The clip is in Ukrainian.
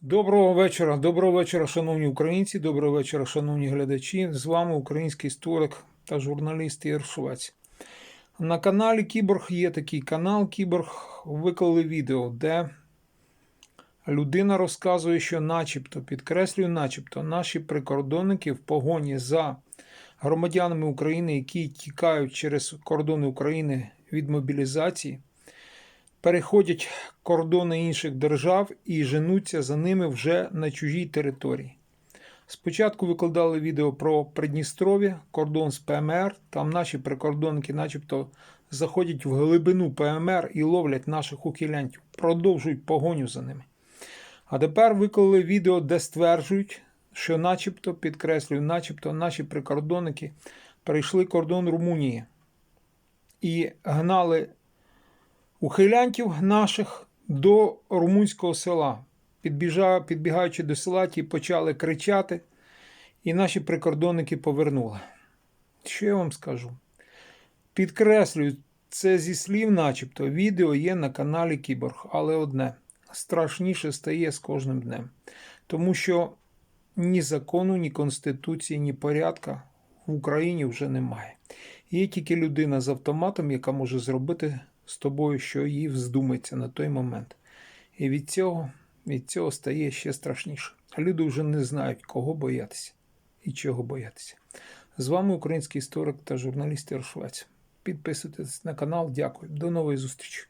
Доброго вечора, доброго вечора, шановні українці, доброго вечора, шановні глядачі. З вами український історик та журналіст Ігор Швець. На каналі Кіборг є такий канал Кіборг. Виклали відео, де людина розказує, що начебто, підкреслюю, начебто, наші прикордонники в погоні за громадянами України, які тікають через кордони України від мобілізації, переходять кордони інших держав і женуться за ними вже на чужій території. Спочатку викладали відео про Придністров'я, кордон з ПМР. Там наші прикордонники, начебто, заходять в глибину ПМР і ловлять наших ухилянтів, продовжують погоню за ними. А тепер виклали відео, де стверджують, що, начебто, підкреслюю, начебто, наші прикордонники перейшли кордон Румунії і гнали ухилянтів наших до румунського села. Підбігаючи до села, ті почали кричати, і наші прикордонники повернули. Що я вам скажу? Підкреслюю, це зі слів, начебто, відео є на каналі Кіборг, але одне страшніше стає з кожним днем. Тому що ні закону, ні конституції, ні порядка в Україні вже немає. Є тільки людина з автоматом, яка може зробити з тобою, що їй вздумається на той момент. І від цього, від цього стає ще страшніше. Люди вже не знають, кого боятися і чого боятися. З вами український історик та журналіст Ігор Підписуйтесь на канал. Дякую. До нової зустрічі.